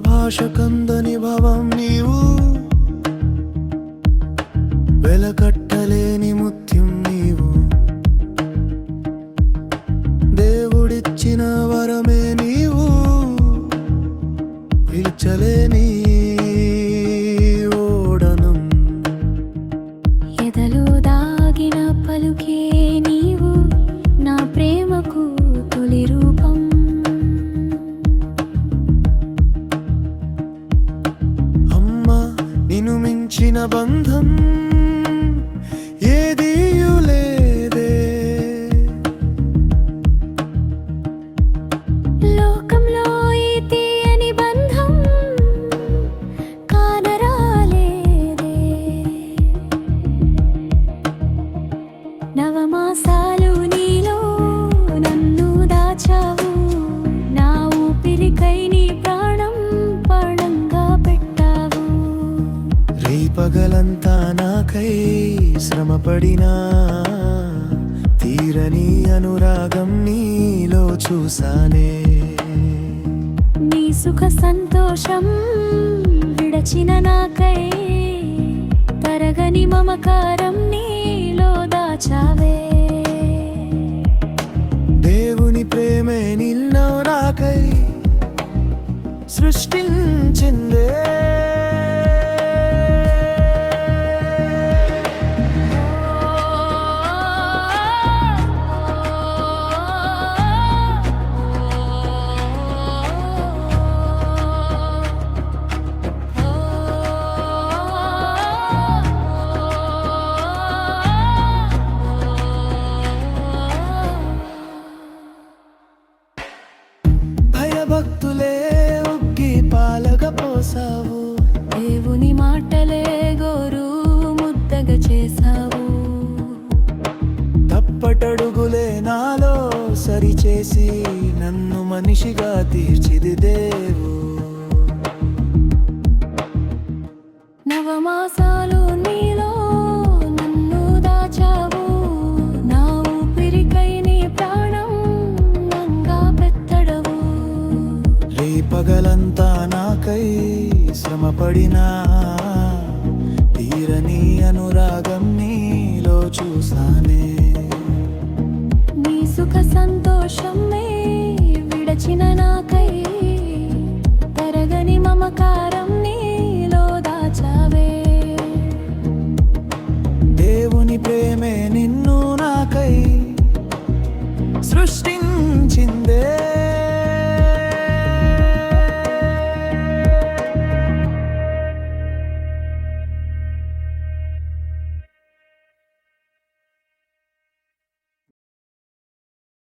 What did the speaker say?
భాషకందని భవం నీవు. వెలకట్టలేని ముత్యం నీవు. దేవుడిచ్చిన వరమే నీవు. పిలిచలేని ఓడనం. ఎదలో దాగిన పలుకే বন্ধন పగలంతా నాకై శ్రమపడినా తీరని అనురాగం నీలో చూసానే నీ సుఖ సంతోషం విడచిన నాకై తరగని మమకారం నీలో దాచావే. సరిచేసి నన్ను మనిషిగా తీర్చిదిదేవు నవమాసాలు నీలో నన్ను దాచావు. నా ఊపిరికై నీ ప్రాణం నంగా రేపగలంతా నాకై శ్రమపడినా Chinanaka.